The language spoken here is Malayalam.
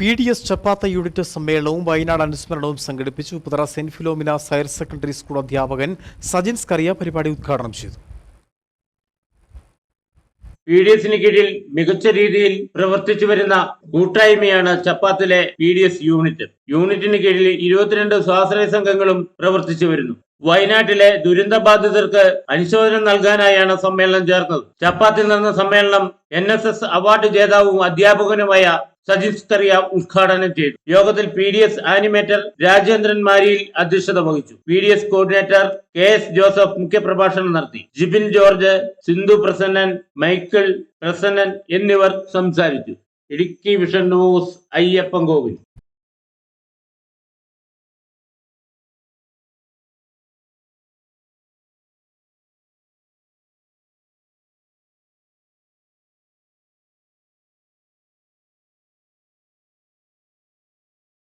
P D S Chappath unit സമ്മേളനവും വയനാട് അനുസ്മരണവും സംഘടിപ്പിച്ചു. പുതറ saint Philomena higher secondary school അധ്യാപകൻ സജിൻ സ്കറിയ പരിപാടി ഉദ്ഘാടനം ചെയ്തു. പി ഡി എസിന് കീഴിൽ മികച്ച രീതിയിൽ പ്രവർത്തിച്ചു വരുന്ന കൂട്ടായ്മയാണ് ചപ്പാത്തിലെ പി ഡി എസ് യൂണിറ്റ്. യൂണിറ്റിന് കീഴിൽ ഇരുപത്തിരണ്ട് സ്വാശ്രയ സംഘങ്ങളും പ്രവർത്തിച്ചു വരുന്നു. വയനാട്ടിലെ ദുരന്തബാധിതർക്ക് അനുശോചനം നൽകാനായാണ് സമ്മേളനം ചേർന്നത്. ചപ്പാത്തിൽ നടന്ന സമ്മേളനം എൻ എസ് എസ് അവാർഡ് ജേതാവും അധ്യാപകനുമായ സജിത് കറിയ ഉദ്ഘാടനം ചെയ്തു. യോഗത്തിൽ P D S animator Rajendran മാരിയിൽ അധ്യക്ഷത വഹിച്ചു. P D S coordinator K S Joseph മുഖ്യപ്രഭാഷണം നടത്തി. ജിബിൻ ജോർജ് സിന്ധു പ്രസന്നൻ മൈക്കിൾ പ്രസന്നൻ എന്നിവർ സംസാരിച്ചു. Idukki vision news Ayyappan Kovil.